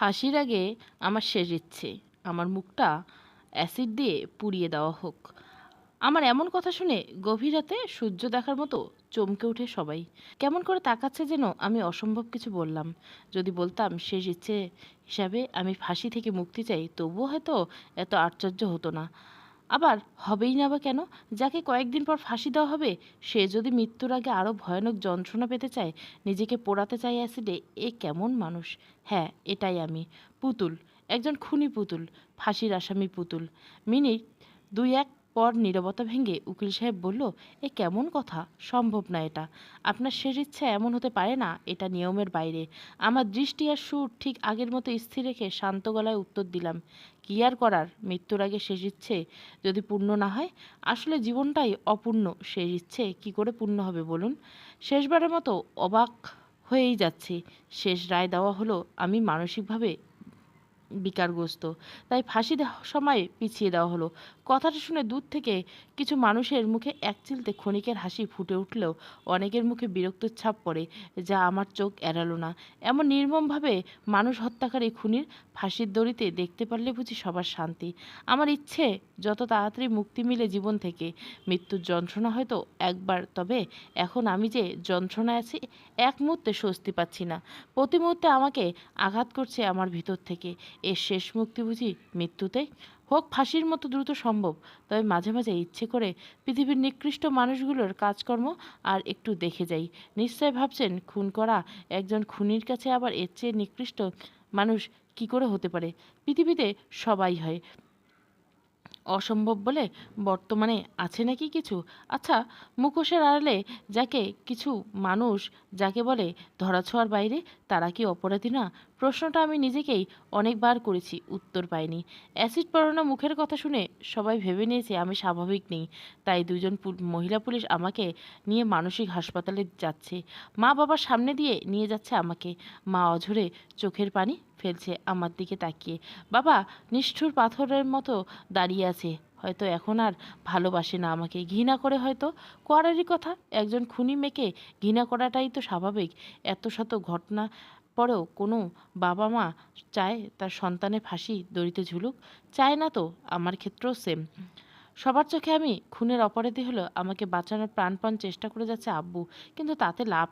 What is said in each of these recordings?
ফাঁসির আগে আমার শেষ ইচ্ছে। আমার মুখটা অ্যাসিড দিয়ে পুড়িয়ে দেওয়া হোক। আমার এমন কথা শুনে গভীর রাতে সূর্য দেখার মতো চমকে ওঠে সবাই। কেমন করে তাকাচ্ছে যেন আমি অসম্ভব কিছু বললাম। যদি বলতাম শেষ ইচ্ছে হিসাবে আমি ফাঁসি থেকে মুক্তি চাই, তবুও হয়তো এত আশ্চর্য হতো না। আবার হবেই না বা কেন? যাকে কয়েকদিন পর ফাঁসি দেওয়া হবে, সে যদি মৃত্যুর আগে আরও ভয়ানক যন্ত্রণা পেতে চায়, নিজেকে পোড়াতে চায় অ্যাসিডে, এ কেমন মানুষ? হ্যাঁ এটাই আমি। পুতুল, একজন খুনি পুতুল, ফাঁসির আসামি পুতুল। মিনিট দুই এক পর নীরবতা ভেঙে উকিল সাহেব বলল, এ কেমন কথা? সম্ভব না এটা। আপনার শেষ ইচ্ছা এমন হতে পারে না, এটা নিয়মের বাইরে। আমার দৃষ্টি আর সুর ঠিক আগের মতো স্থির রেখে শান্ত গলায় উত্তর দিলাম, কি আর করার? মৃত্যুর আগে শেষ ইচ্ছে যদি পূর্ণ না হয়, আসলে জীবনটাই অপূর্ণ। শেষ ইচ্ছে কি করে পূর্ণ হবে বলুন? শেষবারের মতো অবাক হয়েই যাচ্ছি। শেষ রায় দেওয়া হলো আমি মানসিকভাবে বিকারগ্রস্ত তাই ফাঁসি সময় পিছিয়ে দেওয়া হলো। কথাটা শুনে দূর থেকে কিছু মানুষের মুখে এক চিলতে ক্ষণিকের হাসি ফুটে উঠলেও অনেকের মুখে বিরক্তর ছাপ পড়ে যা আমার চোখ এড়ালো না। এমন নির্মমভাবে মানুষ হত্যাকারী খুনির ফাঁসির দড়িতে দেখতে পারলে বুঝি সবার শান্তি। আমার ইচ্ছে, যত তাড়াতাড়ি মুক্তি মিলে জীবন থেকে। মৃত্যুর যন্ত্রণা হয়তো একবার, তবে এখন আমি যে যন্ত্রণায় আছি, এক মুহূর্তে স্বস্তি পাচ্ছি না। প্রতি মুহূর্তে আমাকে আঘাত করছে আমার ভিতর থেকে। এর শেষ মুক্তি বুঝি মৃত্যুতেই? হোক, ফাঁসির মতো দ্রুত সম্ভব, তবে মাঝে মাঝে ইচ্ছে করে পৃথিবীর নিকৃষ্ট মানুষগুলোর কাজকর্ম আর একটু দেখে যাই। নিশ্চয় ভাবছেন খুন করা একজন খুনির কাছে আবার এর চেয়ে নিকৃষ্ট মানুষ কি করে হতে পারে? পৃথিবীতে সবাই হয়। অসম্ভব বলে বর্তমানে আছে নাকি কিছু? আচ্ছা মুখোশের আড়ালে যাকে কিছু মানুষ যাকে বলে ধরাছোঁয়ার বাইরে, তারা কি অপরাধী না? প্রশ্নটা আমি নিজেকেই অনেকবার করেছি, উত্তর পাইনি। অ্যাসিড পড়ানো মুখের কথা শুনে সবাই ভেবে নিয়েছে আমি স্বাভাবিক নেই। তাই দুজন মহিলা পুলিশ আমাকে নিয়ে মানসিক হাসপাতালে যাচ্ছে। মা বাবার সামনে দিয়ে নিয়ে যাচ্ছে আমাকে। মা অঝরে চোখের পানি ফেলছে আমার দিকে তাকিয়ে। বাবা, নিষ্ঠুর পাথরের মতো দাঁড়িয়ে আছে। হয়তো এখন আর ভালোবাসে না আমাকে। ঘৃণা করে হয়তো? করারই কথা। একজন খুনি মেয়েকে ঘৃণা করাটাই তো স্বাভাবিক। এত শত ঘটনা পরেও কোনো বাবা মা চায় তার সন্তানের ফাঁসি, দড়িতে ঝুলুক? চায় না তো। আমার ক্ষেত্রেও সেম সবার চোখে আমি খুনের অপরাধী হলো আমাকে বাঁচানোর প্রাণপণ চেষ্টা করে যাচ্ছে আব্বু। কিন্তু তাতে লাভ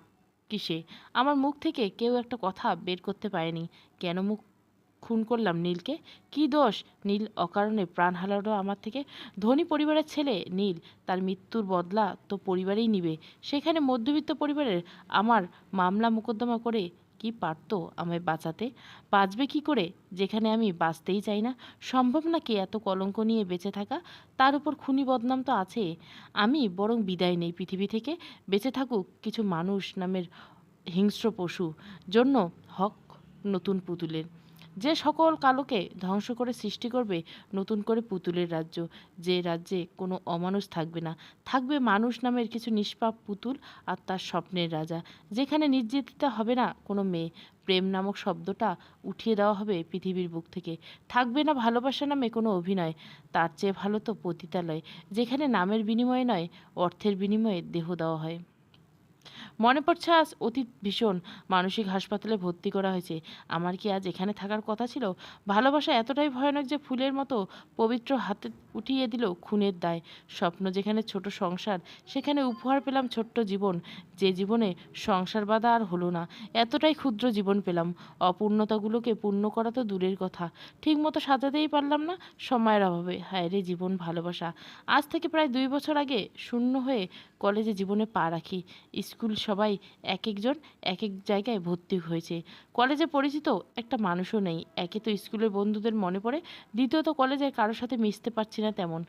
কিসে? আমার মুখ থেকে কেউ একটা কথা বের করতে পারেনি। কেন মুখ খুন করলাম নীলকে? কি দোষ? নীল অকারণে প্রাণ হারালো আমার থেকে। ধনী পরিবারের ছেলে, নীল। তার মৃত্যুর বদলা তো পরিবারেই নিবে। সেখানে মধ্যবিত্ত পরিবারের আমার মামলা মোকদ্দমা করে কি পারতো আমায় বাঁচাতে? বাঁচবে কি করে? যেখানে আমি বাঁচতেই চাই না। সম্ভব নাকি এত কলঙ্ক নিয়ে বেঁচে থাকা? তার উপর খুনি বদনাম তো আছে। আমি বরং বিদায় নেই পৃথিবী থেকে। বেঁচে থাকুক কিছু মানুষ নামের হিংস্র পশু। জন্য হক নতুন পুতুলের। যে সকল কালোকে ধ্বংস করে সৃষ্টি করবে নতুন করে পুতুলের রাজ্য। যে রাজ্যে কোনো অমানুষ থাকবে না। থাকবে মানুষ নামের কিছু নিষ্পাপ পুতুল আর তার স্বপ্নের রাজা। যেখানে নির্যাতিতা হবে না কোনো মেয়ে। প্রেম নামক শব্দটা উঠিয়ে দেওয়া হবে পৃথিবীর বুক থেকে। থাকবে না ভালোবাসা নামে কোনো অভিনয়। তার চেয়ে ভালো তো পতিতালয়। যেখানে নামের বিনিময়ে নয়, অর্থের বিনিময়ে দেহ দেওয়া হয়। মনে পড়ছে আজ অতীত ভীষণ। মানসিক হাসপাতালে ভর্তি করা হয়েছে। আমার কি আজ এখানে থাকার কথা ছিল? ভালোবাসা এতটাই ভয়ানক যে ফুলের মতো পবিত্র হাতে উঠিয়ে দিল খুনের দায়। স্বপ্ন যেখানে ছোট সংসার, সেখানে উপহার পেলাম ছোট্ট জীবন। যে জীবনে সংসার বাধা আর হলো না, এতটাই ক্ষুদ্র জীবন পেলাম। অপূর্ণতাগুলোকে পূর্ণ করা তো দূরের কথা। ঠিকমতো সাজাতেই পারলাম না সময়ের অভাবে। হায় রে জীবন ভালোবাসা। আজ থেকে প্রায় দুই বছর আগে শূন্য হয়ে কলেজে জীবনে পা রাখি। স্কুল সবাই এক একজন এক এক জায়গায় ভর্তি হয়েছে। কলেজে পরিচিত একটা মানুষও নেই। একে তো স্কুলের বন্ধুদের মনে পড়ে, দ্বিতীয়ত কলেজে কারোর সাথে মিশতে পারছি না তেমন।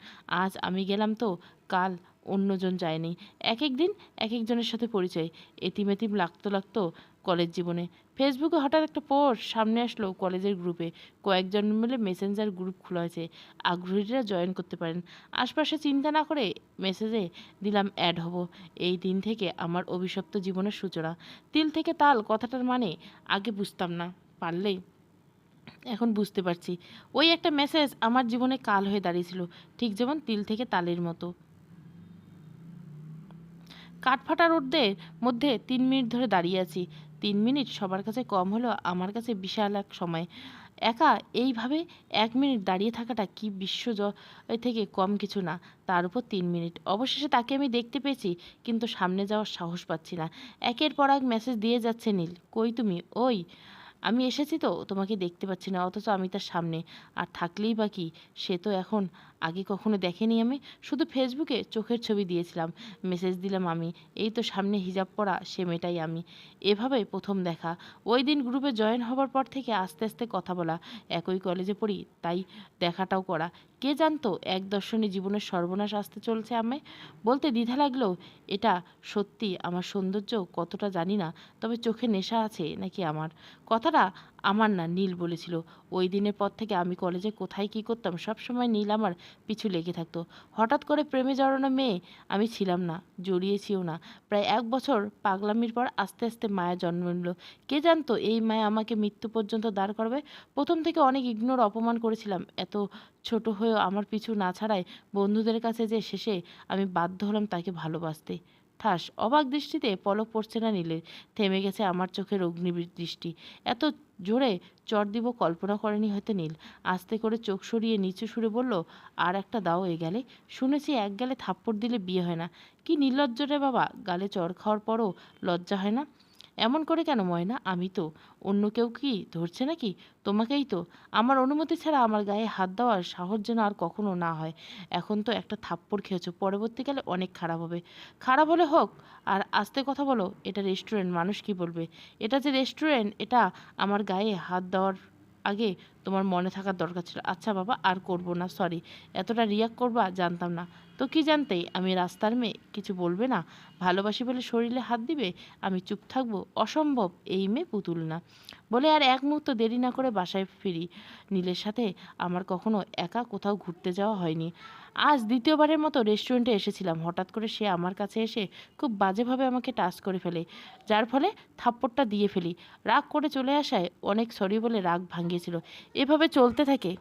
আজ আমি গেলাম তো, কাল অন্যজন যায়নি। এক এক দিন এক একজনের সাথে পরিচয়। এতিম এতিম লাগতো লাগতো কলেজ জীবনে। ফেসবুকে হঠাৎ একটা পোস্ট সামনে আসলো কলেজের গ্রুপে কয়েকজন মিলে মেসেঞ্জার গ্রুপ খোলা হয়েছে। আগ্রহীরা জয়েন করতে পারেন। আশপাশে চিন্তা না করে মেসেজে দিলাম অ্যাড হব। এই দিন থেকে আমার অভিশপ্ত জীবনের সূচনা। তিল থেকে তাল কথাটার মানে আগে বুঝতাম না পারলেই এখন বুঝতে পারছি। ওই একটা মেসেজ আমার জীবনে কাল হয়ে দাঁড়িয়েছিল, ঠিক যেমন তিল থেকে তালের মতো। কাঠফাটা রোডদের মধ্যে তিন মিনিট ধরে দাঁড়িয়ে আছি। তিন মিনিট সবার কাছে কম হলেও আমার কাছে বিশাল এক সময়। একা এইভাবে এক মিনিট দাঁড়িয়ে থাকাটা কি বিশ্ব থেকে কম কিছু না, তার উপর তিন মিনিট। অবশেষে তাকে আমি দেখতে পেয়েছি, কিন্তু সামনে যাওয়ার সাহস পাচ্ছি না। একের পর এক মেসেজ দিয়ে যাচ্ছে নীল, কই তুমি? ওই, আমি এসেছি তো, তোমাকে দেখতে পাচ্ছি না, অথচ আমি তার সামনে। আর থাকলেই বা কি? সে তো এখন আগে কখনো দেখেনি আমি। শুধু ফেসবুকে চোখের ছবি দিয়েছিলাম। মেসেজ দিলাম আমি। এই তো সামনে হিজাব পরা সে মেয়েটাই আমি। এভাবে প্রথম দেখা। ওই দিন গ্রুপে জয়েন হবার পর থেকে আস্তে আস্তে কথা বলা। একই কলেজে পড়ি, তাই দেখাটাও করা। কে জানতো, এক দর্শনে জীবনের সর্বনাশ আসতে চলছে আমায়। বলতে দ্বিধা লাগলেও এটা সত্যি? আমার সৌন্দর্য কতটা জানি না। তবে চোখে নেশা আছে নাকি আমার? কথাটা আমার না নীল বলেছিল। ওই দিনের পর থেকে আমি কলেজে কোথায় কি করতাম সব সময় নীল আমার পিছু লেগে থাকতো। হঠাৎ করে প্রেমে জড়ানো মেয়ে আমি ছিলাম না, জড়িয়েছিও না। প্রায় এক বছর পাগলামির পর আস্তে আস্তে মায়া জন্ম নিল। কে জানতো এই মায়া আমাকে মৃত্যু পর্যন্ত দাঁড় করবে? প্রথম থেকে অনেক ইগনোর অপমান করেছিলাম। এত ছোট হয়েও আমার পিছু না ছাড়াই বন্ধুদের কাছে যে শেষে আমি বাধ্য হলাম তাকে ভালোবাসতে। ঠাস অবাক দৃষ্টিতে পলক পড়ছে না নীলের। থেমে গেছে আমার চোখের অগ্নি দৃষ্টি। এত জোরে চর দিব কল্পনা করেনি হয়তো নীল। আস্তে করে চোখ সরিয়ে নিচু সুরে বলল, আর একটা দাও এ গেলে। শুনেছি এক গেলে থাপ্পড় দিলে বিয়ে হয় না। কি নির্লজ্জ রে বাবা, গালে চর খাওয়ার পরও লজ্জা হয় না? এমন করে কেন ময়না? আমি তো। অন্য কেউ কি ধরছে নাকি? তোমাকেই তো। আমার অনুমতি ছাড়া আমার গায়ে হাত দেওয়ার সাহস যেন আর কখনো না হয়। এখন তো একটা থাপ্পড় খেয়েছো। পরবর্তীকালে অনেক খারাপ হবে। খারাপ হলে হোক। আর আস্তে কথা বলো, এটা রেস্টুরেন্ট। মানুষ কি বলবে? এটা যে রেস্টুরেন্ট, এটা আমার গায়ে হাত দেওয়ার আগে তোমার মনে থাকার দরকার ছিল। আচ্ছা বাবা, আর করব না সরি এতটা রিয়াক্ট করবা, জানতাম না। তো কি জানতেই, আমি রাস্তার মেয়ে, কিছু বলবে না? ভালোবাসি বলে শরীরে হাত দিবে? আমি চুপ থাকব? অসম্ভব, এই মেয়ে পুতুল না। বলে আর এক মুহূর্ত দেরি না করে বাসায় ফিরি। নীলের সাথে আমার কখনো একা কোথাও ঘুরতে যাওয়া হয়নি। আজ দ্বিতীয়বারের মতো রেস্টুরেন্টে এসেছিলাম। হঠাৎ করে সে আমার কাছে এসে খুব বাজেভাবে আমাকে টাচ করে ফেলে, যার ফলে থাপ্পড়টা দিয়ে ফেলি। রাগ করে চলে আসায় অনেক সরি বলে রাগ ভাঙিয়েছিল। এভাবে চলতে থাকে।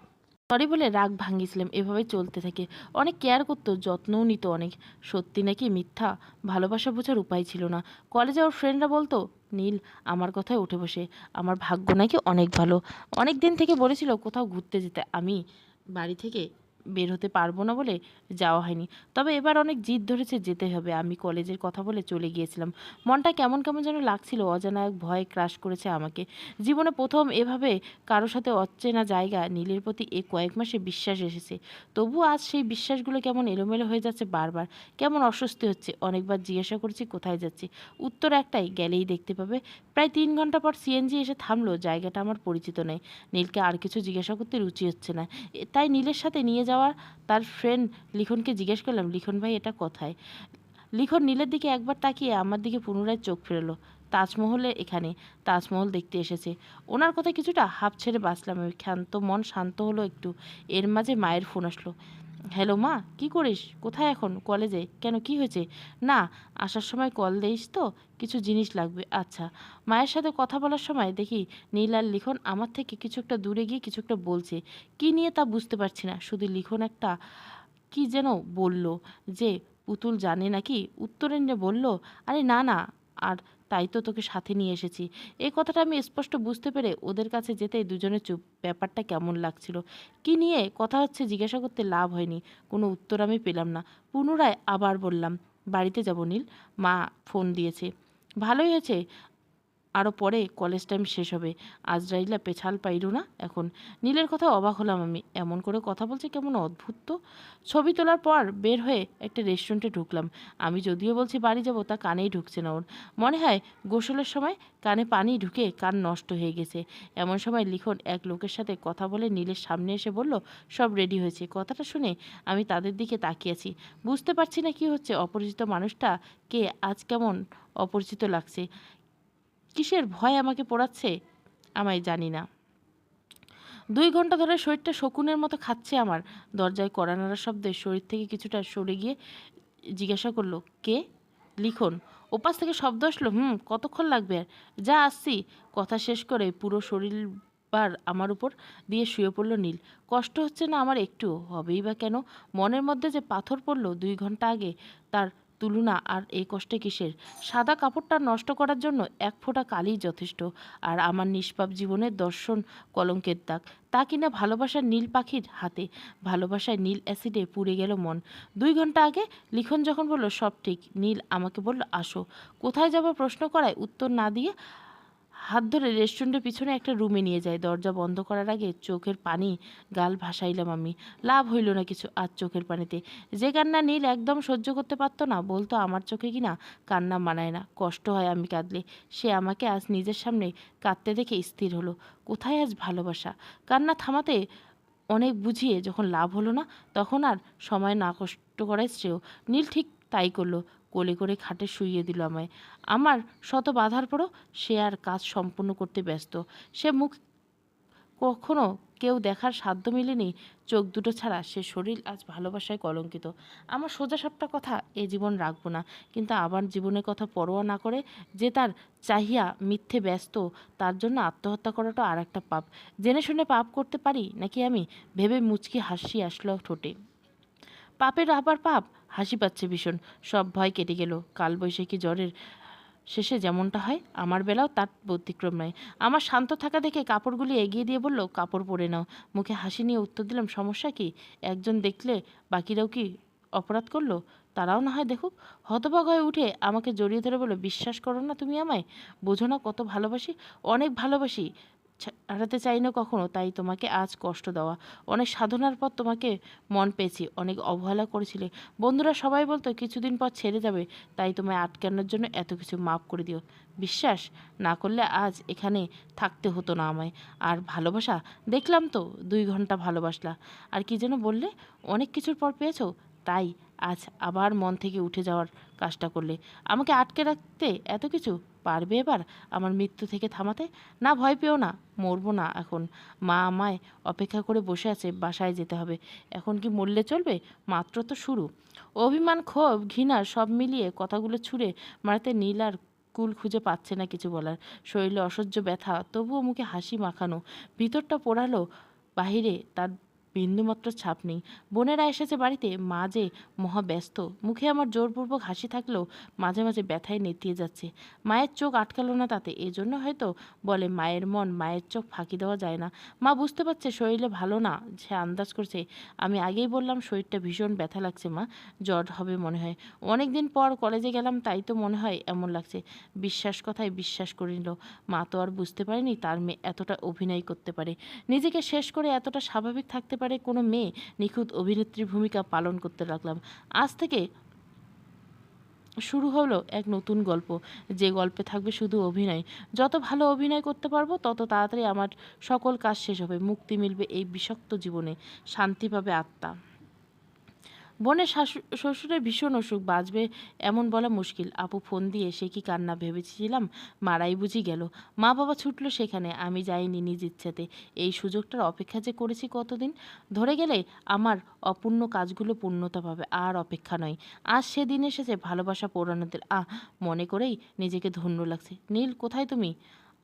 সরি বলে রাগ ভাঙিয়েছিলাম, এভাবে চলতে থাকে। অনেক কেয়ার করতো, যত্নও নিত অনেক। সত্যি নাকি মিথ্যা? ভালোবাসা বোঝার উপায় ছিল না। কলেজে ওর ফ্রেন্ডরা বলতো, নীল, আমার কথায় উঠে বসে। আমার ভাগ্য নাকি অনেক ভালো। অনেক দিন থেকে বলেছিল কোথাও ঘুরতে যেতে। আমি বাড়ি থেকে বের হতে পারব না বলে যাওয়া হয়নি। তবে এবার অনেক জিদ ধরেছে যেতে হবে। আমি কলেজের কথা বলে চলে গিয়েছিলাম। মনটা কেমন কেমন যেন লাগছিল, অজানা এক ভয় ক্রাশ করেছে আমাকে। জীবনে প্রথম এভাবে কারও সাথে অচেনা জায়গা নীলের প্রতি এ কয়েক মাসে বিশ্বাস এসেছে। তবু আজ সেই বিশ্বাসগুলো কেমন এলোমেলো হয়ে যাচ্ছে বারবার। কেমন অস্বস্তি হচ্ছে, অনেকবার জিজ্ঞাসা করছি, কোথায় যাচ্ছি? উত্তর একটাই, গেলেই দেখতে পাবে। প্রায় তিন ঘণ্টা পর সিএনজি এসে থামলো, জায়গাটা আমার পরিচিত নয়। নীলকে আর কিছু জিজ্ঞাসা করতে রুচি হচ্ছে না। তাই নীলের সাথে নিয়ে যাওয়ার তার ফ্রেন্ড লিখনকে জিজ্ঞেস করলাম, লিখন ভাই, এটা কোথায়? লিখন নীলের দিকে একবার তাকিয়ে আমার দিকে পুনরায় চোখ ফেরালো। তাজমহলে এখানে, তাজমহল দেখতে এসেছে। ওনার কথা কিছুটা হাফ ছেড়ে বাঁচলাম। আমি ক্ষান্ত মন শান্ত হলো একটু। এর মাঝে মায়ের ফোন আসলো। হ্যালো মা, কি করিস? কোথায় এখন? কলেজে? কেন? কি হয়েছে? না, আসার সময় কল দিস তো, কিছু জিনিস লাগবে। আচ্ছা মায়ের সাথে কথা বলার সময় দেখি নীল আর লিখন আমার থেকে কিছু একটা দূরে গিয়ে কিছু একটা বলছে। কি নিয়ে তা বুঝতে পারছি না। শুধু লিখন একটা কি যেন বলল যে, পুতুল জানে নাকি? উত্তরেন্দ্রে বলল, আরে না না, আর তাই তো তোকে সাথে নিয়ে এসেছি। এই কথাটা আমি স্পষ্ট বুঝতে পেরে ওদের কাছে যেতেই দুজনে চুপ। ব্যাপারটা কেমন লাগছিল? কি নিয়ে কথা হচ্ছে জিজ্ঞাসা করতে লাভ হয়নি। কোনো উত্তর আমি পেলাম না। পুনরায় আবার বললাম, বাড়িতে যাব নীল? মা ফোন দিয়েছে, ভালোই হয়েছে। আরও পরে কলেজ টাইম শেষ হবে। আজরাইলা পেছাল পাইরু না এখন। নীলের কথা অবাক হলাম আমি। এমন করে কথা বলছে কেমন অদ্ভুত তো। ছবি তোলার পর বের হয়ে একটা রেস্টুরেন্টে ঢুকলাম। আমি যদিও বলছি বাড়ি যাব তা কানেই ঢুকছে না ওর। মনে হয় গোসলের সময় কানে পানি ঢুকে কান নষ্ট হয়ে গেছে। এমন সময় লিখন এক লোকের সাথে কথা বলে নীলের সামনে এসে বলল, সব রেডি হয়েছে। কথাটা শুনে আমি তাদের দিকে তাকিয়েছি বুঝতে পারছি না কি হচ্ছে। অপরিচিত মানুষটা কে? আজ কেমন অপরিচিত লাগছে। কিসের ভয় আমাকে পোড়াচ্ছে? আমায় জানি না। দুই ঘণ্টা ধরে শরীরটা শকুনের মতো খাচ্ছে আমার। দরজায় কড়া নাড়ার শব্দে শরীর থেকে কিছুটা সরে গিয়ে জিজ্ঞাসা করল, কে? লিখন, ওপাশ থেকে শব্দ আসলো? হুম, কতক্ষণ লাগবে? আর যা আসছি। কথা শেষ করে পুরো শরীর বার আমার উপর দিয়ে শুয়ে পড়ল নীল। কষ্ট হচ্ছে না আমার একটু? হবেই বা কেন? মনের মধ্যে যে পাথর পড়ল দুই ঘণ্টা আগে, তার তুলনা আর এই কষ্টে কিসের? সাদা কাপড়টা নষ্ট করার জন্য এক ফোঁটা কালি যথেষ্ট। আর আমার নিষ্পাপ জীবনের দর্শন কলঙ্কের দাগ। তা কিনা ভালোবাসার নীল পাখির হাতে। ভালোবাসায় নীল অ্যাসিডে পুড়ে গেল মন। দুই ঘণ্টা আগে লিখন যখন বলল, সব ঠিক। নীল আমাকে বলল, আসো। কোথায় যাব প্রশ্ন করায় উত্তর না দিয়ে হাত ধরে রেস্টুরেন্টের পিছনে একটা রুমে নিয়ে যায়। দরজা বন্ধ করার আগে চোখের পানি, গাল ভাসাইলাম আমি। লাভ হইল না কিছু আজ চোখের পানিতে। যে কান্না নীল একদম সহ্য করতে পারতো না, বলতো আমার চোখে কিনা কান্না মানায় না, কষ্ট হয় আমি কাঁদলে। সে আমাকে আজ নিজের সামনে কাঁদতে দেখে স্থির হলো। কোথায় আজ ভালোবাসা? কান্না থামাতে অনেক বুঝিয়ে যখন লাভ হলো না, তখন আর সময় না কষ্ট করাই শ্রেয়। নীল ঠিক তাই করল। কোলে করে খাটে শুইয়ে দিল আমায়। আমার শত বাধার পরও সে আর কাজ সম্পূর্ণ করতে ব্যস্ত। সে মুখ কখনো কেউ দেখার সাধ্য মিলেনি, চোখ দুটো ছাড়া। সে শরীর আজ ভালোবাসায় কলঙ্কিত। আমার সোজা সাপটা কথা এ জীবন রাখব না, কিন্তু আবার জীবনের কথা পরোয়া না করে যে তার চাহিয়া মিথ্যে ব্যস্ত, তার জন্য আত্মহত্যা করাটা আর একটা পাপ। জেনে শুনে পাপ করতে পারি নাকি আমি? ভেবে মুচকি হাসি আসলো ঠোঁটে। পাপের আবার পাপ? হাসি পাচ্ছে ভীষণ। সব ভয় কেটে গেল। কালবৈশাখী জ্বরের শেষে যেমনটা হয়, আমার বেলাও তার ব্যতিক্রম নয়। আমার শান্ত থাকা দেখে কাপড়গুলি এগিয়ে দিয়ে বলল, কাপড় পরে নাও। মুখে হাসি নিয়ে উত্তর দিলাম, সমস্যা কি? একজন দেখলে বাকিরাও কি অপরাধ করল? তারাও না হয় দেখুক। হতবাক হয়ে উঠে আমাকে জড়িয়ে ধরে বলল, বিশ্বাস করো না তুমি আমায়? বোঝো না কত ভালোবাসি? অনেক ভালোবাসি। হারাতে চাই না কখনো, তাই তোমাকে আজ কষ্ট দেওয়া। অনেক সাধনার পর তোমাকে মন পেয়েছি, অনেক অবহেলা করেছিলে। বন্ধুরা সবাই বলতো, কিছুদিন পর ছেড়ে যাবে, তাই তোমায় আটকানোর জন্য এত কিছু মাফ করে দিও। বিশ্বাস না করলে আজ এখানে থাকতে হতো না আমায়। আর ভালোবাসা, দেখলাম তো, দুই ঘণ্টা ভালোবাসলা। আর কি যেন বললে, অনেক কিছুর পর পেয়েছ, তাই আজ আবার মন থেকে উঠে যাওয়ার কাজটা করলে। আমাকে আটকে রাখতে এত কিছু পারবে এবার আমার মৃত্যু থেকে থামাতে? না, ভয় পেও না, মরবো না এখন। মা আমায় অপেক্ষা করে বসে আছে, বাসায় যেতে হবে। এখন কি মরলে চলবে? মাত্র তো শুরু। অভিমান, ক্ষোভ, ঘৃণা সব মিলিয়ে কথাগুলো ছুঁড়ে মারাতে নীল আর কুল খুঁজে পাচ্ছে না কিছু বলার। শরীরে অসহ্য ব্যথা, তবুও মুখে হাসি মাখানো। ভিতরটা পোড়ালো, বাহিরে তার বিন্দুমাত্র ছাপ নেই। বোনেরা এসেছে বাড়িতে, মা যে মহা ব্যস্ত মুখে আমার জোরপূর্বক হাসি থাকলেও মাঝে মাঝে ব্যথায় নেতিয়ে যাচ্ছে। মায়ের চোখ আটকালো না তাতে, এজন্য হয়তো বলে, মায়ের মন, মায়ের চোখ ফাঁকি দেওয়া যায় না। মা বুঝতে পারছে শরীরে ভালো না, সে আন্দাজ করছে, আমি আগেই বললাম শরীরটা ভীষণ ব্যথা লাগছে, মা। জ্বর হবে মনে হয়। অনেক দিন পর কলেজে গেলাম, তাই তো মনে হয় এমন লাগছে। বিশ্বাস কথায় বিশ্বাস করে নিল। মা তো আর বুঝতে পারেনি তার মেয়ে এতটা অভিনয় করতে পারে। নিজেকে শেষ করে এতটা স্বাভাবিক থাকতে পারে কোনো মেয়ে নিখুঁত অভিনেত্রীর ভূমিকা পালন করতে লাগলাম। আজ থেকে শুরু হলো এক নতুন গল্প। যে গল্পে থাকবে শুধু অভিনয়। যত ভালো অভিনয় করতে পারব, তত তাড়াতাড়ি আমার সকল কাজ শেষ হবে। মুক্তি মিলবে এই বিষাক্ত জীবনে। শান্তি পাবে আত্মা। বোনের শ্বশুরের ভীষণ অসুখ, বাঁচবে এমন বলা মুশকিল। আপু ফোন দিয়ে, সে কি কান্না ভেবেছিলাম? মারাই বুঝি গেল। মা বাবা ছুটলো সেখানে, আমি যাইনি নিজ ইচ্ছাতে। এই সুযোগটার অপেক্ষা যে করেছি কতদিন? ধরে গেলে আমার অপূর্ণ কাজগুলো পূর্ণতা পাবে, আর অপেক্ষা নয়। আজ সেদিন এসেছে, ভালোবাসা পৌরাণদের আহ, মনে করেই নিজেকে ধন্য লাগছে। নীল, কোথায় তুমি?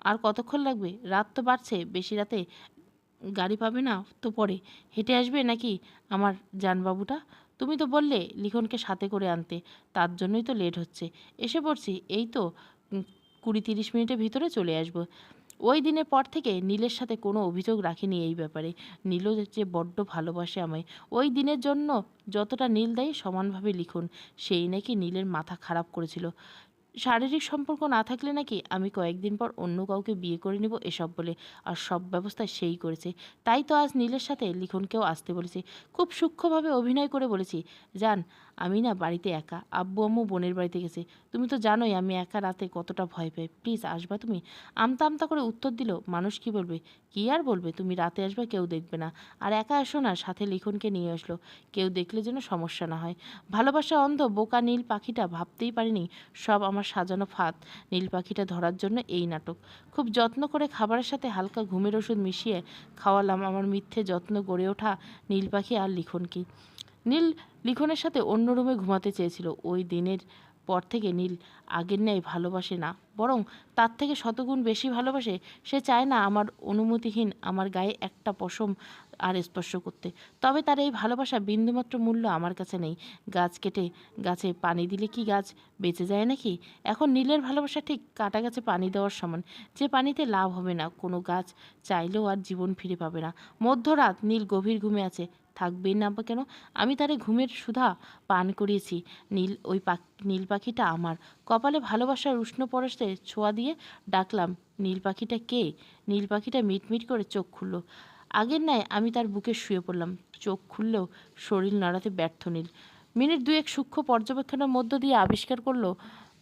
আর কতক্ষণ লাগবে? রাত তো বাড়ছে, বেশি রাতে গাড়ি পাবে না তো পরে? হেঁটে আসবে নাকি আমার জানবাবুটা? তুমি তো বললে লিখনকে সাথে করে আনতে, তার জন্যই তো লেট হচ্ছে। এসে পড়ছি, এই তো কুড়ি তিরিশ মিনিটের ভিতরে চলে আসব। ওই দিনের পর থেকে নীলের সাথে কোনো অভিযোগ রাখিনি এই ব্যাপারে। নীলও যে বড্ড ভালোবাসে আমায়। ওই দিনের জন্য যতটা নীল দেয় সমানভাবে লিখুন, সেই নাকি নীলের মাথা খারাপ করেছিল। শারীরিক সম্পর্ক না থাকলে নাকি আমি কয়েকদিন পর অন্য কাউকে বিয়ে করে নেব এসব বলে আর সব ব্যবস্থা সেই করেছে। তাই তো আজ নীলের সাথে লিখনকেও আসতে বলেছি। খুব সূক্ষ্মভাবে অভিনয় করে বলেছি, জান আমি না বাড়িতে একা, আব্বু, আম্মু বোনের বাড়িতে গেছে। তুমি তো জানোই আমি একা রাতে কতটা ভয় পাই। প্লিজ আসবা তুমি? আমতা আমতা করে উত্তর দিল, মানুষ কি বলবে? কি আর বলবে? তুমি রাতে আসবে, কেউ দেখবে না। আর একা আসো না, সাথে লিখনকে নিয়ে আসলো। কেউ দেখলে যেন সমস্যা না হয়। ভালোবাসা অন্ধ, বোকা নীল পাখিটা ভাবতেই পারিনি সব আমার সাজানো ফাঁদ। নীল পাখিটা ধরার জন্য এই নাটক। খুব যত্ন করে খাবারের সাথে হালকা ঘুমের ওষুধ মিশিয়ে খাওয়ালাম আমার মিথ্যে যত্ন গড়ে ওঠা নীল পাখি আর লিখনকে। নীল লিখনের সাথে অন্য রুমে ঘুমাতে চেয়েছিল। ওই দিনের পর থেকে নীল আগের ন্যায় ভালোবাসে না, বরং তার থেকে শতগুণ বেশি ভালোবাসে। সে চায় না আমার অনুমতিহীন, আমার গায়ে একটা পশম আর স্পর্শ করতে। তবে তার এই ভালোবাসা বিন্দুমাত্র মূল্য আমার কাছে নেই। গাছ কেটে গাছে পানি দিলে কি গাছ বেঁচে যায় নাকি? এখন নীলের ভালোবাসা ঠিক কাটা গাছে পানি দেওয়ার সমান। যে পানিতে লাভ হবে না, কোনো গাছ চাইলেও আর জীবন ফিরে পাবে না। মধ্যরাত নীল গভীর ঘুমে আছে। থাকবেই না বা কেন? আমি তারে ঘুমের সুধা পান করিয়েছি। নীল, ওই নীল পাখিটা আমার। কপালে ভালোবাসার উষ্ণ পরশে ছোঁয়া দিয়ে ডাকলাম, নীল পাখিটা কে? নীল পাখিটা মিটমিট করে চোখ খুলল। আগের ন্যায় আমি তার বুকে শুয়ে পড়লাম। চোখ খুললেও শরীর নাড়াতে ব্যর্থ নীল। মিনিট দুয়েক সূক্ষ্ম পর্যবেক্ষণের মধ্য দিয়ে আবিষ্কার করল,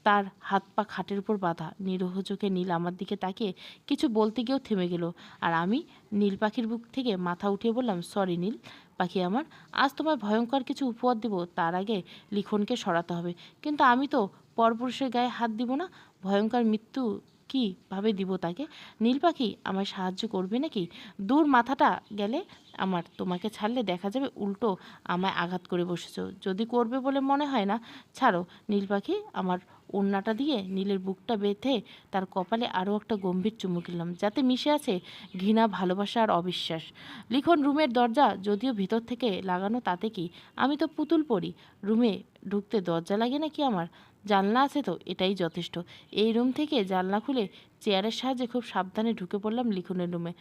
তার হাত পা খাটের উপর বাঁধা। নিরহ চোখে নীল আমার দিকে তাকিয়ে কিছু বলতে গিয়েও থেমে গেল। আর আমি নীল পাখির বুক থেকে মাথা উঠিয়ে বললাম, সরি নীল পাখি আমার আজ তোমায় ভয়ঙ্কর কিছু উপহার দিব, তার আগে লিখনকে সরাতে হবে। কিন্তু আমি তো পরপুরুষের গায়ে হাত দিব না, ভয়ঙ্কর মৃত্যু কি ভাবে দিব তাকে? নীল পাখি, আমায় সাহায্য করবে নাকি? দূর মাথাটা গেলে আমার, তোমাকে ছাড়লে দেখা যাবে উল্টো আমায় আঘাত করে বসেছ। যদি করবে বলে মনে হয় না, ছাড়ো। নীল পাখি, আমার ওড়নাটা দিয়ে নীলের বুকটা বেঁধে তার কপালে আরও একটা গম্ভীর চুমু দিলাম, যাতে মিশে আছে ঘৃণা, ভালোবাসা আর অবিশ্বাস। লিখন রুমের দরজা যদিও ভিতর থেকে লাগানো, তাতে কি? আমি তো পুতুল পড়ি রুমে ঢুকতে দরজা লাগে নাকি আমার? জানলা আছে তো, এটাই যথেষ্ট। এই রুম থেকে জানলা খুলে চেয়ারের সাহায্যে খুব সাবধানে ঢুকে পড়লাম লিখনের রুমে।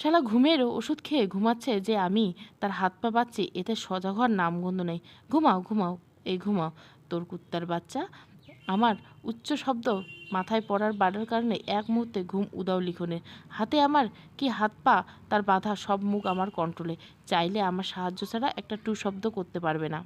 শালা ঘুমের ওষুধ খেয়ে ঘুমাচ্ছে যে আমি, তার হাত পা পাচ্ছি এতে সজাগ হওয়ার নামগন্ধ নেই। ঘুমাও ঘুমাও, এই ঘুমাও, তোর কুত্তার বাচ্চা। আমার উচ্চ শব্দ মাথায় পড়ার বাড়ার কারণে এক মুহূর্তে ঘুম উদাও লিখনের। হাতে আমার কি হাত পা, তার বাধা সব মুখ আমার কন্ট্রোলে। চাইলে আমার সাহায্য ছাড়া একটা টু শব্দ করতে পারবে না।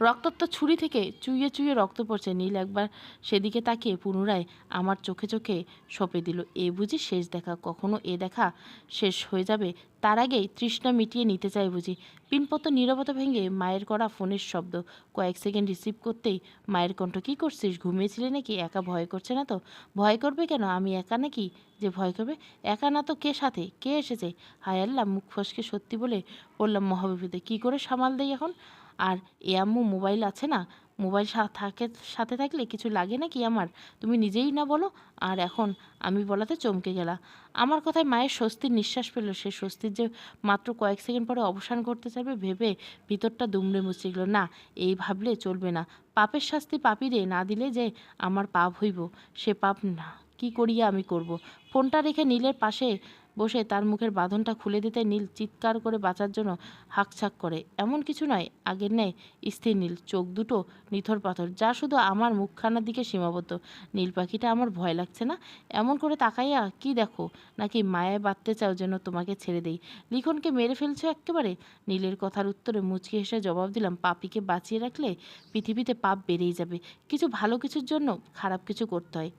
রক্তাক্ত ছুরি থেকে চুইয়ে চুইয়ে রক্ত পড়ছে নীল একবার সেদিকে তাকিয়ে পুনরায় আমার চোখে চোখে সঁপে দিল। এ বুঝি শেষ দেখা, কখনো এ দেখা শেষ হয়ে যাবে, তার আগেই তৃষ্ণা মিটিয়ে নিতে চাই বুঝি। পিনপত নীরবতা ভেঙে মায়ের করা ফোনের শব্দ, কয়েক সেকেন্ড রিসিভ করতেই মায়ের কণ্ঠ, কী করছিস, ঘুমিয়েছিলে নাকি? একা ভয় করছে না তো? ভয় করবে কেন? আমি একা নাকি? যে ভয় করবে? একা না তো কে সাথে? কে এসেছে? হায় আল্লাহ, মুখ ফসকে সত্যি বলে বললাম মহাবিপদে, কী করে সামাল দেই এখন? আর এ আম্মু মোবাইল আছে না? মোবাইল থাকে, সাথে থাকলে কিছু লাগে নাকি আমার? তুমি নিজেই না বলো। আর এখন আমি বলাতে চমকে গেলা আমার কথায় মায়ের স্বস্তির নিঃশ্বাস পেল সে স্বস্তির যে মাত্র কয়েক সেকেন্ড পরে অবসান করতে চাইবে ভেবে ভিতরটা দুমড়ে মুচড়ে গেল। না, এই ভাবলে চলবে না। পাপের শাস্তি পাপিরে না দিলে যে আমার পাপ হইব, সে পাপ না। কি করিয়া আমি করব? ফোনটা রেখে নীলের পাশে বসে তার মুখের বাঁধনটা খুলে দিতে নীল চিৎকার করে বাঁচার জন্য হাঁকছাক করে। এমন কিছু নয়, আগের ন্যায় স্থির নীল, চোখ দুটো নিথর পাথর, যা শুধু আমার মুখখানার দিকে সীমাবদ্ধ। নীল পাখিটা আমার ভয় লাগছে না? এমন করে তাকাইয়া কি দেখো? নাকি মায়ায় বাঁধতে চাও যেন তোমাকে ছেড়ে দেই? লিখনকে মেরে ফেলছো একেবারে? নীলের কথার উত্তরে মুচকি হেসে জবাব দিলাম, পাপিকে বাঁচিয়ে রাখলে পৃথিবীতে পাপ বেড়েই যাবে। কিছু ভালো কিছুর জন্য খারাপ কিছু করতে হয়।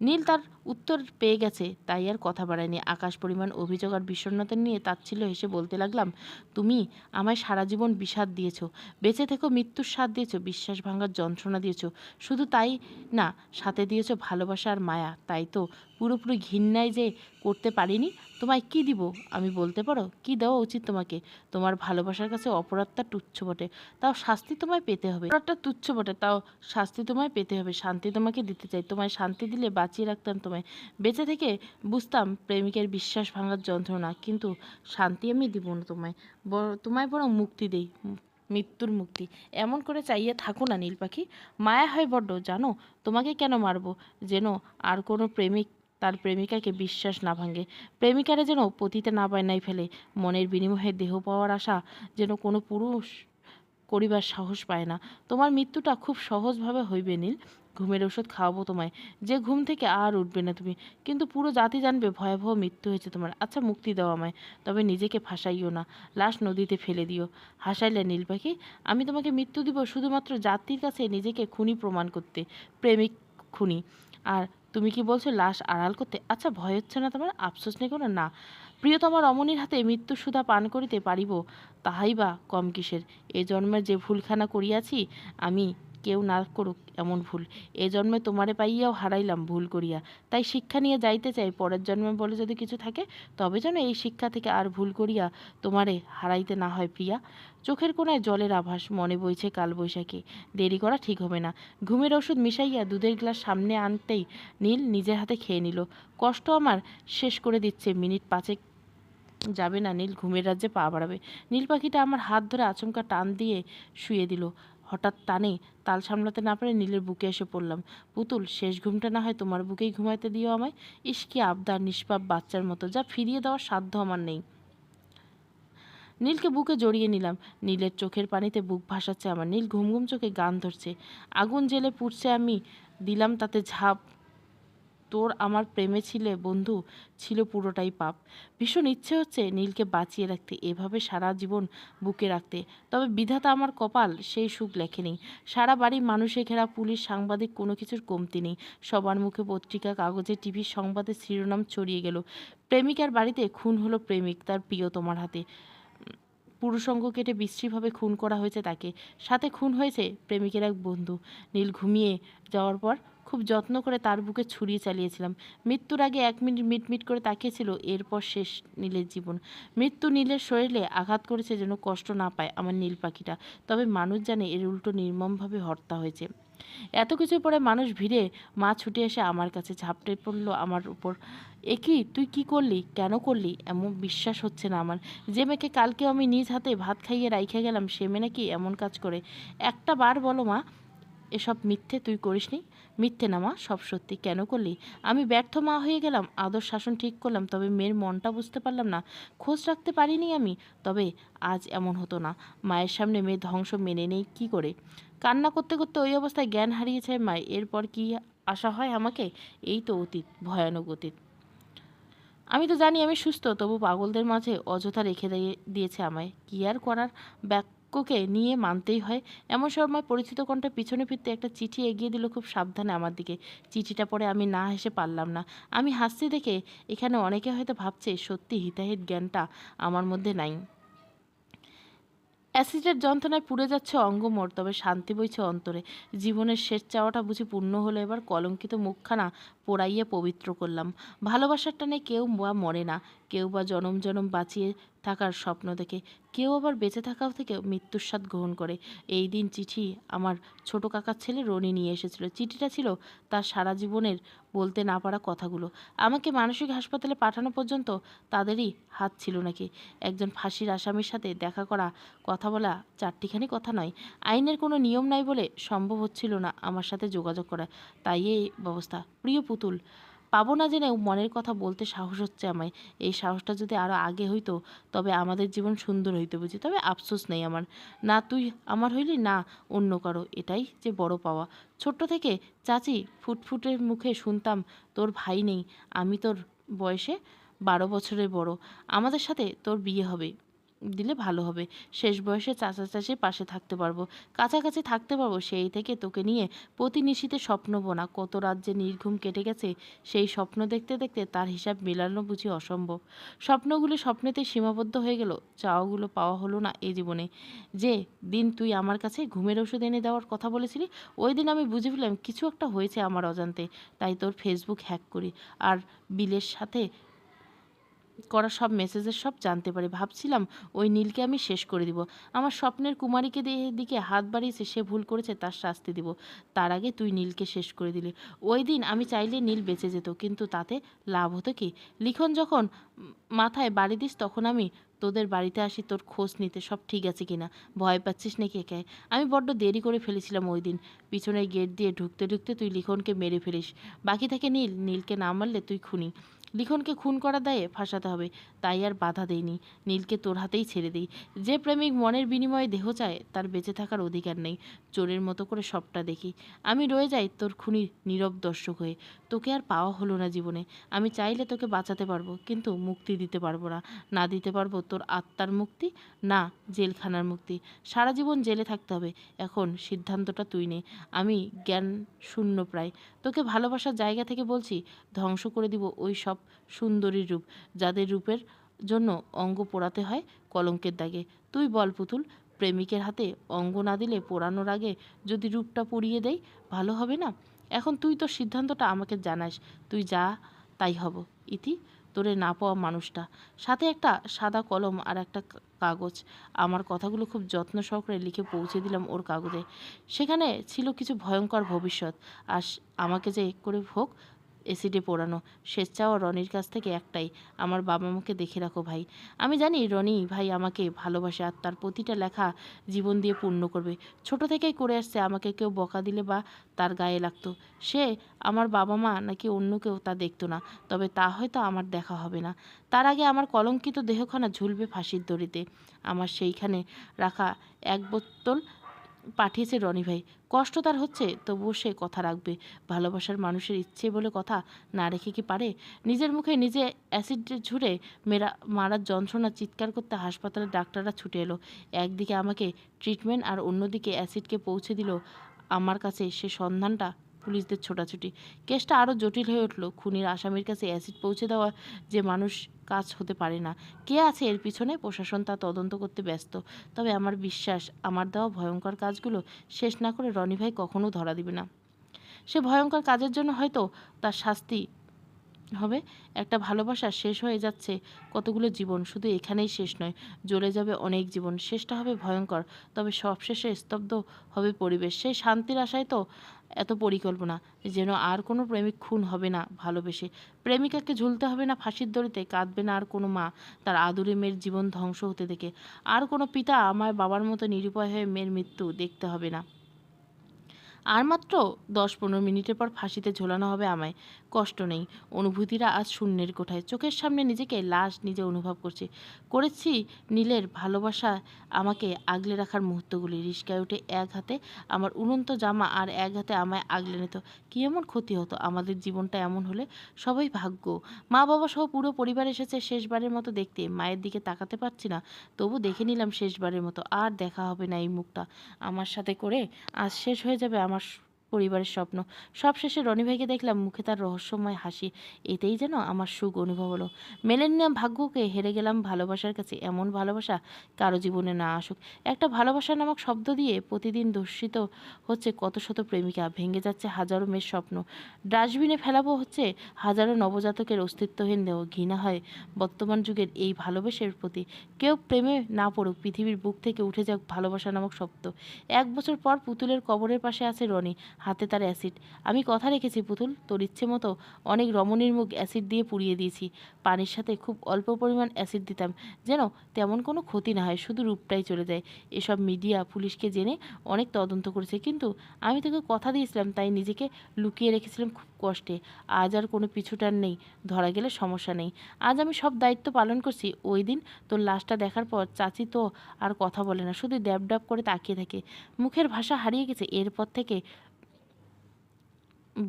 নীল তার উত্তর পেয়ে গেছে, তাই আর কথা বাড়ায়নি। আকাশ পরিমাণ অভিযোগ আর বিষণ্ণতা নিয়ে তাচ্ছিল্য হেসে বলতে লাগলাম, তুমি আমায় সারা জীবন বিষাদ দিয়েছ, বেঁচে থেকো, মৃত্যুর স্বাদ দিয়েছ, বিশ্বাস ভাঙার যন্ত্রণা দিয়েছ। শুধু তাই না, সাথে দিয়েছ ভালোবাসা আর মায়া। তাই তো পুরোপুরি ঘৃণায় যে করতে পারিনি তোমায় কি দিব? আমি বলতে পারো? কি দেওয়া উচিত তোমাকে? তোমার ভালোবাসার কাছে অপরাধটা তুচ্ছ বটে। তাও শাস্তি তোমায় পেতে হবে। অপরাধটা তুচ্ছ বটে, তাও শাস্তি তোমায় পেতে হবে। শান্তি তোমাকে দিতে চাই। তোমায় শান্তি দিলে বাঁচিয়ে রাখতাম তোমায়। বেঁচে থেকে বুঝতাম প্রেমিকের বিশ্বাস ভাঙার যন্ত্রণা, কিন্তু শান্তি আমি দিব না তোমায়। তোমায় বরং মুক্তি দেই। মৃত্যুর মুক্তি। এমন করে চাইয়ে থাকো না নীল পাখি। মায়া হয় বড্ড, জানো? তোমাকে কেন মারবো? যেন আর কোনো প্রেমিক তার প্রেমিকাকে বিশ্বাস না ভাঙে। প্রেমিকারা যেন পতিতে না বায়নায় ফেলে। মনের বিনিময়ে দেহ পাওয়ার আশা যেন কোনো পুরুষ করিবার সাহস পায় না। তোমার মৃত্যুটা খুব সহজভাবে হইবে, নীল। ঘুমের ওষুধ খাওয়াবো তোমায়। যে ঘুম থেকে আর উঠবে না তুমি। কিন্তু পুরো জাতি জানবে ভয়াবহ মৃত্যু হয়েছে তোমার। আচ্ছা মুক্তি দাও আমায়। তবে নিজেকে ফাঁসাইও না। লাশ নদীতে ফেলে দিও। হাসাইলে নীল পাখি, আমি তোমাকে মৃত্যু দিব শুধুমাত্র জাতির কাছে নিজেকে খুনি প্রমাণ করতে। প্রেমিক খুনি। আর তুমি কি বলছো লাশ আড়াল করতে? আচ্ছা ভয় হচ্ছে না তোমার? আফসোস নেই কোনো? না। প্রিয়তমা রমণীর হাতে মৃত্যু সুধা পান করিতে পারিব। তাহাই বা কম কিসের? এ জন্মের যে ভুলখানা করিয়াছি, আমি কেউ না করুক এমন ভুল। এ জন্মে তোমারে পাইয়াও হারাইলাম ভুল করিয়া। তাই শিক্ষা নিয়ে যাইতে চাই, পরের জন্মে বলে যদি কিছু থাকে, তবে যেন এই শিক্ষা থেকে আর ভুল করিয়া তোমারে হারাইতে না হয় প্রিয়া। চোখের কোনায় জলের আভাস, মনে বইছে কাল বৈশাখী দেরি করা ঠিক হবে না। ঘুমের ওষুধ মিশাইয়া দুধের গ্লাস সামনে আনতেই নীল নিজের হাতে খেয়ে নিল। কষ্ট আমার শেষ করে দিচ্ছে, মিনিট পাঁচেক যাবে না নীল, ঘুমের রাজ্যে পা বাড়াবে। নীল পাখিটা আমার হাত ধরে আচমকা টান দিয়ে শুয়ে দিল। হঠাৎ টানে, তাল সামলাতে না পারে নীলের বুকে এসে পড়লাম। পুতুল, শেষ ঘুমটা না হয় তোমার বুকেই ঘুমাইতে দিও আমায়। ইস, কি আবদার, নিষ্পাপ বাচ্চার মতো, যা ফিরিয়ে দেওয়ার সাধ্য আমার নেই। নীলকে বুকে জড়িয়ে নিলাম। নীলের চোখের পানিতে বুক ভাসাচ্ছে আমার। নীল ঘুম ঘুম চোখে গান ধরছে। আগুন জেলে পুড়ছে আমি। দিলাম তাতে ঝাঁপ। তোর আমার প্রেমে ছিলে, বন্ধু, ছিল পুরোটাই পাপ। ভীষণ ইচ্ছে হচ্ছে নীলকে বাঁচিয়ে রাখতে, এভাবে সারা জীবন বুকে রাখতে। তবে বিধাতা আমার কপাল, সেই সুখ লেখেনি। সারা বাড়ি মানুষে ঘেরা পুলিশ, সাংবাদিক, কোনো কিছুর কমতি নেই। সবার মুখে পত্রিকা, কাগজে টিভির সংবাদে শিরোনাম ছড়িয়ে গেল। প্রেমিকার বাড়িতে খুন হলো প্রেমিক, তার প্রিয় তোমার হাতে। পুরুষঙ্গ কেটে বিশ্রীভাবে খুন করা হয়েছে তাকে। সাথে খুন হয়েছে প্রেমিকের এক বন্ধু। নীল ঘুমিয়ে যাওয়ার পর খুব যত্ন করে তার বুকে ছুরিয়ে চালিয়েছিলাম। মৃত্যুর আগে এক মিনিট মিটমিট করে তাকিয়েছিল, এরপর শেষ নীলের জীবন। মৃত্যু নীলের শরীরে আঘাত করেছে যেন কষ্ট না পায় আমার নীল পাখিটা। তবে মানুষ জানে এর উল্টো নির্মমভাবে হত্যা হয়েছে। এত কিছু পরে মানুষ ভিড়ে মা ছুটে এসে আমার কাছে ঝাপটে পড়ল আমার উপর। এ কি? তুই কি করলি? কেন করলি? এমন বিশ্বাস হচ্ছে না আমার। যে মেয়েকে কালকে আমি নিজ হাতে ভাত খাইয়ে রাইখে গেলাম, সে মেয়ে নাকি এমন কাজ করে। একটা বার বলো মা, এসব মিথ্যে তুই করিসনি? মিথ্যে না, মা। সব সত্যি। কেন করলি? আমি ব্যর্থ মা হয়ে গেলাম। আদর শাসন ঠিক করলাম, তবে মেয়ের মনটা বুঝতে পারলাম না। খোঁজ রাখতে পারিনি আমি, তবে আজ এমন হতো না। মায়ের সামনে মেয়ে ধ্বংস মেনে নেই কি করে? কান্না করতে করতে ওই অবস্থায় জ্ঞান হারিয়েছে মায় এরপর কি আশা হয় আমাকে? এই তো অতীত, ভয়ানক অতীত। আমি তো জানি আমি সুস্থ, তবু পাগলদের মাঝে অযথা রেখে দিয়ে দিয়েছে আমায়। কি আর করার? বাক্যকে নিয়ে মানতেই হয়। এমন সময় পরিচিত কণ্ঠে পিছনে ফিরতে একটা চিঠি এগিয়ে দিল খুব সাবধানে আমার দিকে। চিঠিটা পড়ে আমি না হেসে পারলাম না। আমি হাসতে দেখে এখানে অনেকে হয়তো ভাবছে, সত্যি হিতাহিত জ্ঞানটা আমার মধ্যে নাই। অ্যাসিডের যন্ত্রণায় পুড়ে যাচ্ছে অঙ্গমোর তবে শান্তি বইছে অন্তরে। জীবনের শেষ চাওয়াটা বুঝি পূর্ণ হলো এবার, কলঙ্কিত মুখখানা পোড়াইয়ে পবিত্র করলাম। ভালোবাসার টানে কেউ বা মরে না। কেউ বা জনম জনম বাঁচিয়ে থাকার স্বপ্ন দেখে, কেউ আবার বেঁচে থাকাও থেকে মৃত্যুর স্বাদ গ্রহণ করে। এই দিন চিঠি আমার ছোট কাকার ছেলে রনি নিয়ে এসেছিল। চিঠিটা ছিল তার সারা জীবনের বলতে না পারা কথাগুলো। আমাকে মানসিক হাসপাতালে পাঠানো পর্যন্ত তাদেরই হাত ছিল নাকি? একজন ফাঁসির আসামির সাথে দেখা করা, কথা বলা চারটিখানি কথা নয়। আইনের কোনো নিয়ম নাই বলে সম্ভব হচ্ছিল না আমার সাথে যোগাযোগ করা। তাই এই ব্যবস্থা। প্রিয় পুতুল। পাবো না জেনেও মনের কথা বলতে সাহস হচ্ছে আমায়। এই সাহসটা যদি আরও আগে হইতো, তবে আমাদের জীবন সুন্দর হইতো বুঝি। তবে আফসোস নেই আমার। না তুই আমার হইলি, না অন্য কারও। এটাই যে বড় পাওয়া। ছোট্ট থেকে, চাচি ফুটফুটের মুখে শুনতাম, তোর ভাই নেই। আমি তোর বয়সে বারো বছরের বড়। আমাদের সাথে তোর বিয়ে হবে। দিলে ভালো হবে। শেষ বয়সে চাচা চাচি পাশে থাকতে পারব। কাছাকাছি থাকতে পারব সেই থেকে তোকে নিয়ে প্রতি নিশীতে স্বপ্ন বোনা। কত রাজ্যে নির্ঘুম কেটে গেছে, সেই স্বপ্ন দেখতে দেখতে তার হিসাব মেলানো বুঝি অসম্ভব। স্বপ্নগুলো স্বপ্নেতে সীমাবদ্ধ হয়ে গেল চাওয়াগুলো পাওয়া হলো না এই জীবনে। যে দিন তুই আমার কাছে ঘুমের ওষুধ এনে দেওয়ার কথা বলেছিলি, ওই দিন আমি বুঝে ফেললাম কিছু একটা হয়েছে আমার অজান্তে। তাই তোর ফেসবুক হ্যাক করি। আর বিলের সাথে করা সব মেসেজের সব জানতে পারি। ভাবছিলাম ওই নীলকে আমি শেষ করে দিব। আমার স্বপ্নের কুমারীকে দিকে হাত বাড়িয়েছে, সে ভুল করেছে, তার শাস্তি দিব। তার আগে তুই নীলকে শেষ করে দিলি। ওই দিন আমি চাইলে নীল বেঁচে যেত, কিন্তু তাতে লাভ হতো কি? লিখন যখন মাথায় বাড়ি দিস, তখন আমি তোদের বাড়িতে আসি, তোর খোঁজ নিতে। সব ঠিক আছে কিনা? ভয় পাচ্ছিস নাকি একাই আমি বড্ড দেরি করে ফেলেছিলাম ওই দিন। পিছনের গেট দিয়ে ঢুকতে ঢুকতে তুই লিখনকে মেরে ফেলিস। বাকি থাকে নীল। নীলকে না মারলে তুই খুনি। লিখনকে খুন করা দায়ে ফাঁসাতে হবে। তাই আর বাধা দেইনি। নীলকে তোর হাতেই ছেড়ে দিই। যে প্রেমিক মনের বিনিময়ে দেহ চায়, তার বেঁচে থাকার অধিকার নেই। চোরের মতো করে সবটা দেখি। আমি রয়ে যাই তোর খুনির নীরব দর্শক হয়ে। তোকে আর পাওয়া হলো না জীবনে। আমি চাইলে তোকে বাঁচাতে পারব, কিন্তু মুক্তি দিতে পারব না। না দিতে পারব তোর আত্মার মুক্তি, না জেলখানার মুক্তি। সারা জীবন জেলে থাকতে হবে। এখন সিদ্ধান্তটা তুই নে। আমি জ্ঞান শূন্য প্রায়। তোকে ভালোবাসার জায়গা থেকে বলছি, ধ্বংস করে দিব ওই সব সুন্দরী রূপ, যাদের রূপের জন্য অঙ্গ পোড়াতে হয় কলঙ্কের দাগে। তুই বল পুতুল, প্রেমিকের হাতে অঙ্গ না দিলে পোড়ানোর আগে যদি রূপটা পুড়িয়ে দেই, ভালো হবে না? এখন তুই তোর সিদ্ধান্তটা আমাকে জানাস, তুই যা তাই হব। ইতি, তোরে না পাওয়া মানুষটা। সাথে একটা সাদা কলম আর একটা কাগজ। আমার কথাগুলো খুব যত্ন সহকারে লিখে পৌঁছে দিলাম ওর কাগজে। সেখানে ছিল কিছু ভয়ঙ্কর ভবিষ্যৎ। আর আমাকে যে করে হোক এসিডে পোড়ানো চাওয়া রনির কাছ থেকে একটাই, আমার বাবা মাকে দেখে রাখো ভাই। আমি জানি রনি ভাই আমাকে ভালোবাসে আর তার প্রতিটা লেখা জীবন দিয়ে পূর্ণ করবে। ছোট থেকেই করে আসছে, আমাকে কেউ বকা দিলে বা তার গায়ে লাগতো। সে আমার বাবা মা নাকি অন্য কেউ তা দেখতো না, তবে তা হয়তো আমার দেখা হবে না। তার আগে আমার কলঙ্কিত দেহখানা ঝুলবে ফাঁসির দড়িতে। আমার সেইখানে রাখা এক বোতল পাঠিয়েছে রনি ভাই। কষ্ট তার হচ্ছে, তবুও সে কথা রাখবে। ভালোবাসার মানুষের ইচ্ছে বলে কথা না রেখে কি পারে? নিজের মুখে নিজে অ্যাসিড ঝুড়ে মেরা, মারার যন্ত্রণা চিৎকার করতে হাসপাতালের ডাক্তাররা ছুটে এলো। একদিকে আমাকে ট্রিটমেন্ট আর অন্যদিকে অ্যাসিডকে পৌঁছে দিল। আমার কাছে সে সন্ধানটা, পুলিশদের ছোটাছুটি। কেসটা আরও জটিল হয়ে উঠল। খুনির আসামির কাছে অ্যাসিড পৌঁছে দেওয়া যে মানুষ কাজ হতে পারে না। কে আছে এর পিছনে? প্রশাসন তা তদন্ত করতে ব্যস্ত। তবে আমার বিশ্বাস, আমার দেওয়া ভয়ঙ্কর কাজগুলো শেষ না করে রনি ভাই কখনো ধরা দিবে না। সে ভয়ঙ্কর কাজের জন্য হয়তো তার শাস্তি হবে। একটা ভালোবাসা শেষ হয়ে যাচ্ছে কতগুলো জীবন, শুধু এখানেই শেষ নয়, জ্বলে যাবে অনেক জীবন। শেষটা হবে ভয়ঙ্কর, তবে সবশেষে স্তব্ধ হবে পরিবেশ। সেই শান্তির আশায় তো এত পরিকল্পনা যেন আর কোনো প্রেমিক খুন হবে না ভালোবেসে। প্রেমিকাকে ঝুলতে হবে না ফাঁসির দড়িতে, কাঁদবে না আর কোনো মা। তার আদুরে মেয়ের জীবন ধ্বংস হতে দেখে। আর কোনো পিতা আমার বাবার মতো নিরুপায় হয়ে মেয়ের মৃত্যু দেখতে হবে না। আর মাত্র দশ পনেরো মিনিটের পর ফাঁসিতে ঝোলানো হবে আমায়। কষ্ট নেই। অনুভূতিরা আজ শূন্যের কোঠায়। চোখের সামনে নিজেকে লাশ নিজে অনুভব করছি। করেছি নীলের ভালোবাসা আমাকে আগলে রাখার মুহূর্তগুলি। রিস্কায় উঠে এক হাতে আমার উড়ন্ত জামা আর এক হাতে আমায় আগলে নিত। কী এমন ক্ষতি হতো? আমাদের জীবনটা এমন হলে সবাই ভাগ্য। মা বাবা সহ পুরো পরিবার এসেছে শেষবারের মতো দেখতে। মায়ের দিকে তাকাতে পারছি না। তবু দেখে নিলাম শেষবারের মতো। আর দেখা হবে না এই মুখটা। আমার সাথে করে আজ শেষ হয়ে যাবে আমার স- পরিবারের স্বপ্ন। সবশেষে রনি ভাইকে দেখলাম মুখে তার রহস্যময় হাসি। এতেই যেন আমার সুখ অনুভব হলো। নিলাম ভাগ্যকে হেরে গেলাম ভালোবাসার কাছে। এমন ভালোবাসা কারও জীবনে না আসুক। একটা ভালোবাসা নামক শব্দ দিয়ে প্রতিদিন দূষিত হচ্ছে কত শত প্রেমিকা। ভেঙে যাচ্ছে হাজারো মেয়ের স্বপ্ন। ডাস্টবিনে ফেলাবো হচ্ছে হাজারো নবজাতকের অস্তিত্বহীন দেহ। ঘৃণা হয় বর্তমান যুগের এই ভালোবাসার প্রতি। কেউ প্রেমে না পড়ুক, পৃথিবীর বুক থেকে উঠে যাক ভালোবাসা নামক শব্দ। এক বছর পর পুতুলের কবরের পাশে আছে রনি। হাতে তার অ্যাসিড। আমি কথা রেখেছি পুতুল, তোর ইচ্ছে মতো অনেক রমণীর মুখ অ্যাসিড দিয়ে পুড়িয়ে দিয়েছি। পানির সাথে খুব অল্প পরিমাণ অ্যাসিড দিতাম, যেন তেমন কোনো ক্ষতি না হয়, শুধু রূপটাই চলে যায়। এসব মিডিয়া, পুলিশকে জেনে অনেক তদন্ত করেছে, কিন্তু আমি তোকে কথা দিয়েছিলাম, তাই নিজেকে লুকিয়ে রেখেছিলাম খুব কষ্টে। আজ আর কোনো পিছুটার নেই, ধরা গেলে সমস্যা নেই। আজ আমি সব দায়িত্ব পালন করছি, ওই দিন তোর লাশটা দেখার পর চাচি তো আর কথা বলে না, শুধু ড্যাব ড্যাব করে তাকিয়ে থাকে। মুখের ভাষা হারিয়ে গেছে, এরপর থেকে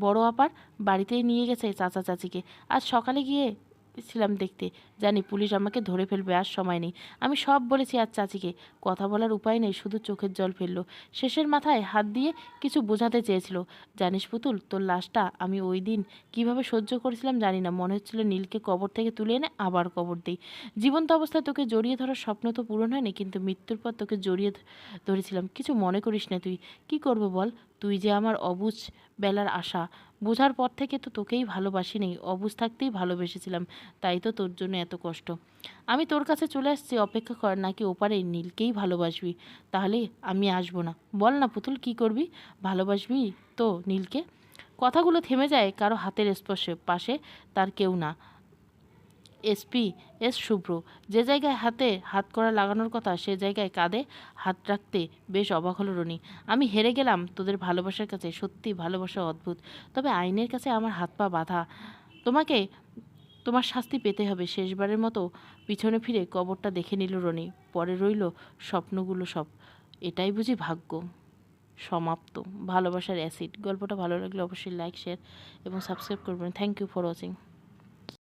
বড় আপার বাড়িতেই নিয়ে গেছে চাচা চাচিকে। আজ সকালে গিয়ে ছিলাম দেখতে। জানি পুলিশ আমাকে ধরে ফেলবে, আর সময় নেই। আমি সব বলেছি আর চাচিকে। কথা বলার উপায় নেই, শুধু চোখের জল ফেলল। শেষের মাথায় হাত দিয়ে কিছু বোঝাতে চেয়েছিল। জানিস পুতুল, তোর লাশটা আমি ওই দিন কীভাবে সহ্য করেছিলাম জানি না। মনে হচ্ছিল নীলকে কবর থেকে তুলে এনে আবার কবর দিই। জীবন্ত অবস্থায় তোকে জড়িয়ে ধরার স্বপ্ন তো পূরণ হয়নি, কিন্তু মৃত্যুর পর তোকে জড়িয়ে ধরেছিলাম। কিছু মনে করিস না তুই। কি করব বল? তুই যে আমার অবুঝ বেলার আশা। বোঝার পর থেকে তো তোকেই ভালোবাসি নেই অবুঝ থাকতেই ভালোবেসেছিলাম, তাই তো তোর জন্য এত কষ্ট। আমি তোর কাছে চলে আসছি, অপেক্ষা কর, নাকি ওপারে নীলকেই ভালোবাসবি? তাহলে আমি আসব না। বল না পুতুল, কি করবি? ভালোবাসবি তো নীলকে? কথাগুলো থেমে যায় কারও হাতের স্পর্শে, পাশে তার কেউ না। এসপি এস শুভ্র যে জায়গায় হাতে হাত করা লাগানোর কথা, সে জায়গায় কাঁধে হাত রাখতে বেশ অবাক হলো রনি। আমি হেরে গেলাম তোদের ভালোবাসার কাছে সত্যি ভালোবাসা অদ্ভুত। তবে আইনের কাছে আমার হাত পা বাঁধা। তোমাকে, তোমার শাস্তি পেতে হবে। শেষবারের মতো পিছনে ফিরে কবরটা দেখে নিল রনি। পরে রইল স্বপ্নগুলো সব। এটাই বুঝি ভাগ্য। সমাপ্ত। ভালোবাসার অ্যাসিড। গল্পটা ভালো লাগলে অবশ্যই লাইক, শেয়ার এবং সাবস্ক্রাইব করবেন। Thank you for watching